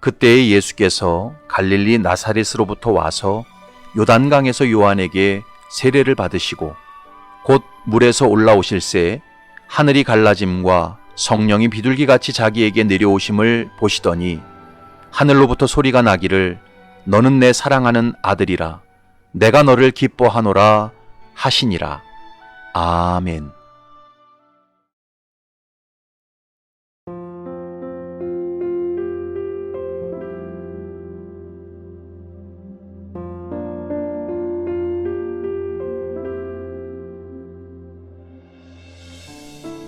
그때에 예수께서 갈릴리 나사렛으로부터 와서 요단강에서 요한에게 세례를 받으시고 곧 물에서 올라오실새 하늘이 갈라짐과 성령이 비둘기같이 자기에게 내려오심을 보시더니 하늘로부터 소리가 나기를 너는 내 사랑하는 아들이라 내가 너를 기뻐하노라 하시니라 아멘.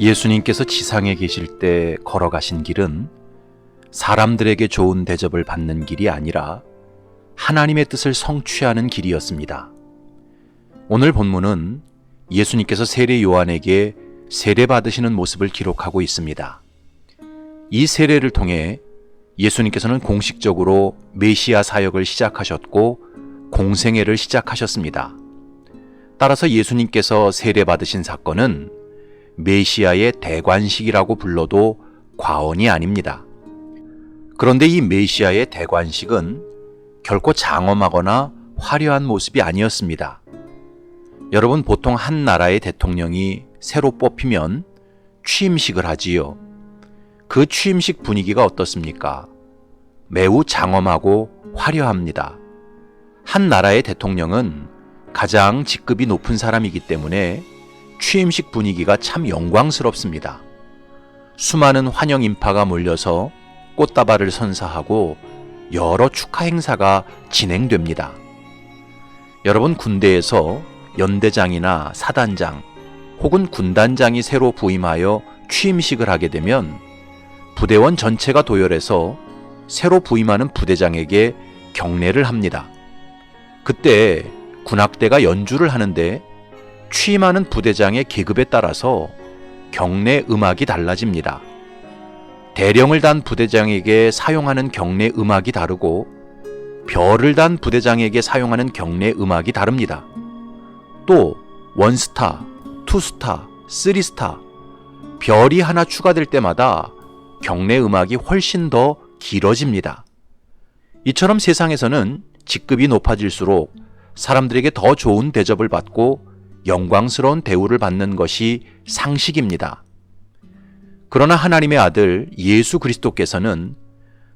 예수님께서 지상에 계실 때 걸어가신 길은 사람들에게 좋은 대접을 받는 길이 아니라 하나님의 뜻을 성취하는 길이었습니다. 오늘 본문은 예수님께서 세례 요한에게 세례 받으시는 모습을 기록하고 있습니다. 이 세례를 통해 예수님께서는 공식적으로 메시아 사역을 시작하셨고 공생애를 시작하셨습니다. 따라서 예수님께서 세례 받으신 사건은 메시아의 대관식이라고 불러도 과언이 아닙니다. 그런데 이 메시아의 대관식은 결코 장엄하거나 화려한 모습이 아니었습니다. 여러분 보통 한 나라의 대통령이 새로 뽑히면 취임식을 하지요. 그 취임식 분위기가 어떻습니까? 매우 장엄하고 화려합니다. 한 나라의 대통령은 가장 직급이 높은 사람이기 때문에 취임식 분위기가 참 영광스럽습니다. 수많은 환영 인파가 몰려서 꽃다발을 선사하고 여러 축하 행사가 진행됩니다. 여러분 군대에서 연대장이나 사단장 혹은 군단장이 새로 부임하여 취임식을 하게 되면 부대원 전체가 도열해서 새로 부임하는 부대장에게 경례를 합니다. 그때 군악대가 연주를 하는데 취임하는 부대장의 계급에 따라서 경례 음악이 달라집니다. 대령을 단 부대장에게 사용하는 경례 음악이 다르고 별을 단 부대장에게 사용하는 경례 음악이 다릅니다. 또 원스타, 투스타, 쓰리스타 별이 하나 추가될 때마다 경례 음악이 훨씬 더 길어집니다. 이처럼 세상에서는 직급이 높아질수록 사람들에게 더 좋은 대접을 받고 영광스러운 대우를 받는 것이 상식입니다. 그러나 하나님의 아들 예수 그리스도께서는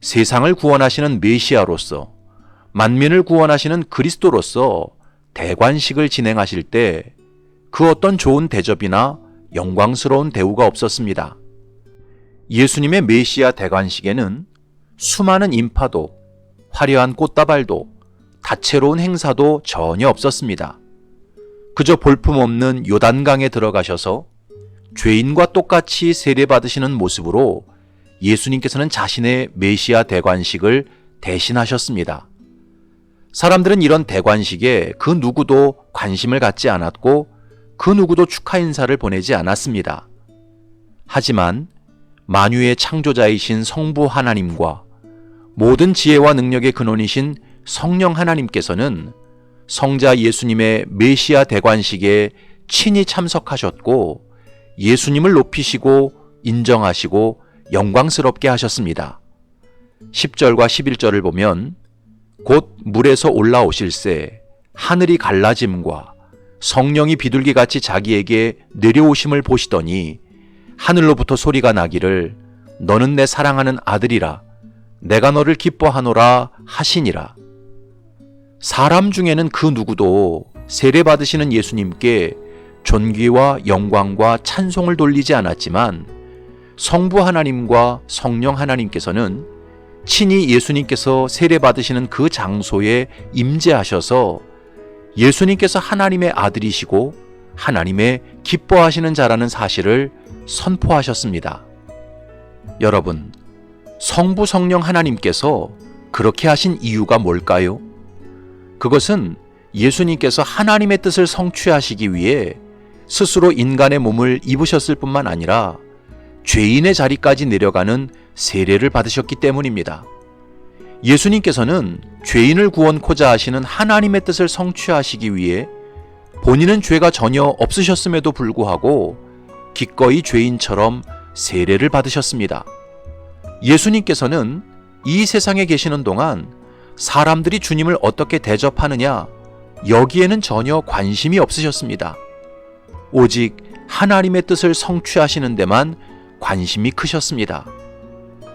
세상을 구원하시는 메시아로서 만민을 구원하시는 그리스도로서 대관식을 진행하실 때 그 어떤 좋은 대접이나 영광스러운 대우가 없었습니다. 예수님의 메시아 대관식에는 수많은 인파도 화려한 꽃다발도 다채로운 행사도 전혀 없었습니다. 그저 볼품없는 요단강에 들어가셔서 죄인과 똑같이 세례받으시는 모습으로 예수님께서는 자신의 메시아 대관식을 대신하셨습니다. 사람들은 이런 대관식에 그 누구도 관심을 갖지 않았고 그 누구도 축하 인사를 보내지 않았습니다. 하지만 만유의 창조자이신 성부 하나님과 모든 지혜와 능력의 근원이신 성령 하나님께서는 성자 예수님의 메시아 대관식에 친히 참석하셨고 예수님을 높이시고 인정하시고 영광스럽게 하셨습니다. 10절과 11절을 보면 곧 물에서 올라오실새 하늘이 갈라짐과 성령이 비둘기 같이 자기에게 내려오심을 보시더니 하늘로부터 소리가 나기를 너는 내 사랑하는 아들이라 내가 너를 기뻐하노라 하시니라. 사람 중에는 그 누구도 세례 받으시는 예수님께 존귀와 영광과 찬송을 돌리지 않았지만 성부 하나님과 성령 하나님께서는 친히 예수님께서 세례 받으시는 그 장소에 임재하셔서 예수님께서 하나님의 아들이시고 하나님의 기뻐하시는 자라는 사실을 선포하셨습니다. 여러분, 성부 성령 하나님께서 그렇게 하신 이유가 뭘까요? 그것은 예수님께서 하나님의 뜻을 성취하시기 위해 스스로 인간의 몸을 입으셨을 뿐만 아니라 죄인의 자리까지 내려가는 세례를 받으셨기 때문입니다. 예수님께서는 죄인을 구원코자 하시는 하나님의 뜻을 성취하시기 위해 본인은 죄가 전혀 없으셨음에도 불구하고 기꺼이 죄인처럼 세례를 받으셨습니다. 예수님께서는 이 세상에 계시는 동안 사람들이 주님을 어떻게 대접하느냐 여기에는 전혀 관심이 없으셨습니다. 오직 하나님의 뜻을 성취하시는 데만 관심이 크셨습니다.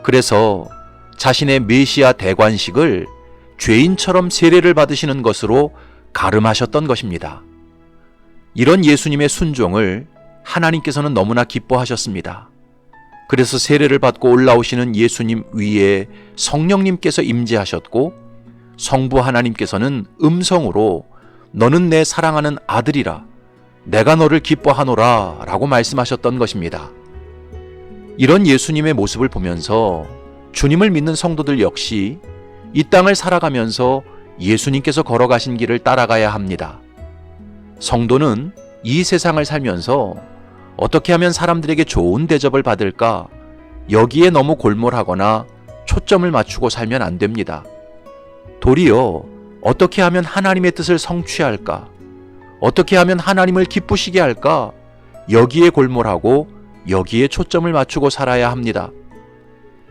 그래서 자신의 메시아 대관식을 죄인처럼 세례를 받으시는 것으로 가름하셨던 것입니다. 이런 예수님의 순종을 하나님께서는 너무나 기뻐하셨습니다. 그래서 세례를 받고 올라오시는 예수님 위에 성령님께서 임재하셨고 성부 하나님께서는 음성으로 너는 내 사랑하는 아들이라 내가 너를 기뻐하노라 라고 말씀하셨던 것입니다. 이런 예수님의 모습을 보면서 주님을 믿는 성도들 역시 이 땅을 살아가면서 예수님께서 걸어가신 길을 따라가야 합니다. 성도는 이 세상을 살면서 어떻게 하면 사람들에게 좋은 대접을 받을까 여기에 너무 골몰하거나 초점을 맞추고 살면 안 됩니다. 도리어 어떻게 하면 하나님의 뜻을 성취할까? 어떻게 하면 하나님을 기쁘시게 할까? 여기에 골몰하고 여기에 초점을 맞추고 살아야 합니다.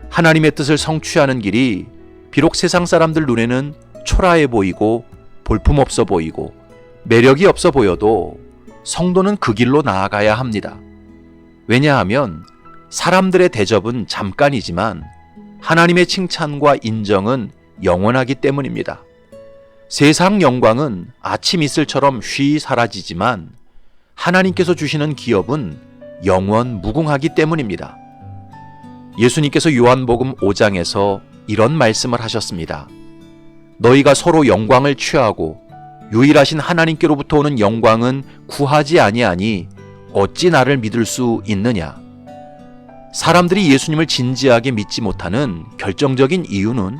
하나님의 뜻을 성취하는 길이 비록 세상 사람들 눈에는 초라해 보이고 볼품없어 보이고 매력이 없어 보여도 성도는 그 길로 나아가야 합니다. 왜냐하면 사람들의 대접은 잠깐이지만 하나님의 칭찬과 인정은 영원하기 때문입니다. 세상 영광은 아침 이슬처럼 쉬 사라지지만 하나님께서 주시는 기업은 영원 무궁하기 때문입니다. 예수님께서 요한복음 5장에서 이런 말씀을 하셨습니다. 너희가 서로 영광을 취하고 유일하신 하나님께로부터 오는 영광은 구하지 아니하니 어찌 나를 믿을 수 있느냐? 사람들이 예수님을 진지하게 믿지 못하는 결정적인 이유는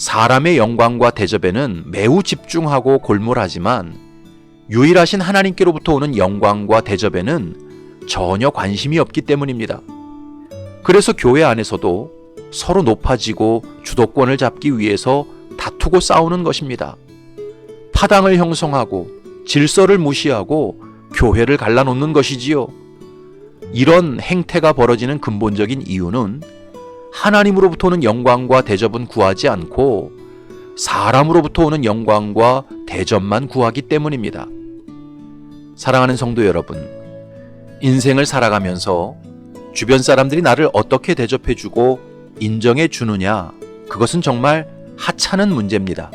사람의 영광과 대접에는 매우 집중하고 골몰하지만 유일하신 하나님께로부터 오는 영광과 대접에는 전혀 관심이 없기 때문입니다. 그래서 교회 안에서도 서로 높아지고 주도권을 잡기 위해서 다투고 싸우는 것입니다. 파당을 형성하고 질서를 무시하고 교회를 갈라놓는 것이지요. 이런 행태가 벌어지는 근본적인 이유는 하나님으로부터 오는 영광과 대접은 구하지 않고 사람으로부터 오는 영광과 대접만 구하기 때문입니다. 사랑하는 성도 여러분, 인생을 살아가면서 주변 사람들이 나를 어떻게 대접해주고 인정해 주느냐, 그것은 정말 하찮은 문제입니다.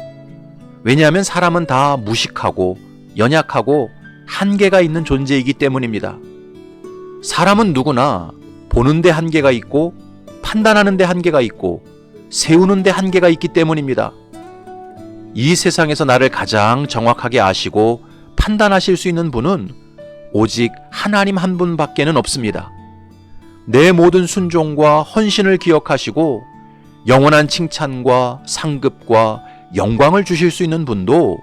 왜냐하면 사람은 다 무식하고 연약하고 한계가 있는 존재이기 때문입니다. 사람은 누구나 보는데 한계가 있고 판단하는 데 한계가 있고 세우는 데 한계가 있기 때문입니다. 이 세상에서 나를 가장 정확하게 아시고 판단하실 수 있는 분은 오직 하나님 한 분밖에는 없습니다. 내 모든 순종과 헌신을 기억하시고 영원한 칭찬과 상급과 영광을 주실 수 있는 분도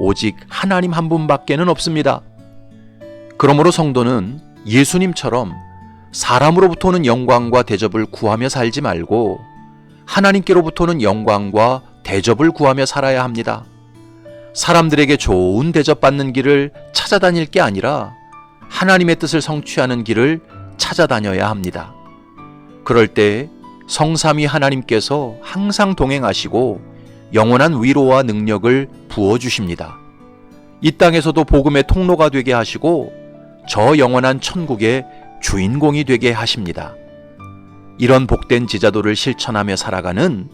오직 하나님 한 분밖에는 없습니다. 그러므로 성도는 예수님처럼 사람으로부터는 영광과 대접을 구하며 살지 말고 하나님께로부터는 영광과 대접을 구하며 살아야 합니다. 사람들에게 좋은 대접받는 길을 찾아다닐 게 아니라 하나님의 뜻을 성취하는 길을 찾아다녀야 합니다. 그럴 때 성삼위 하나님께서 항상 동행하시고 영원한 위로와 능력을 부어주십니다. 이 땅에서도 복음의 통로가 되게 하시고 저 영원한 천국의 주인공이 되게 하십니다. 이런 복된 지자도를 실천하며 살아가는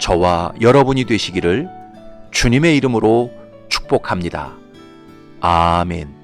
저와 여러분이 되시기를 주님의 이름으로 축복합니다. 아멘.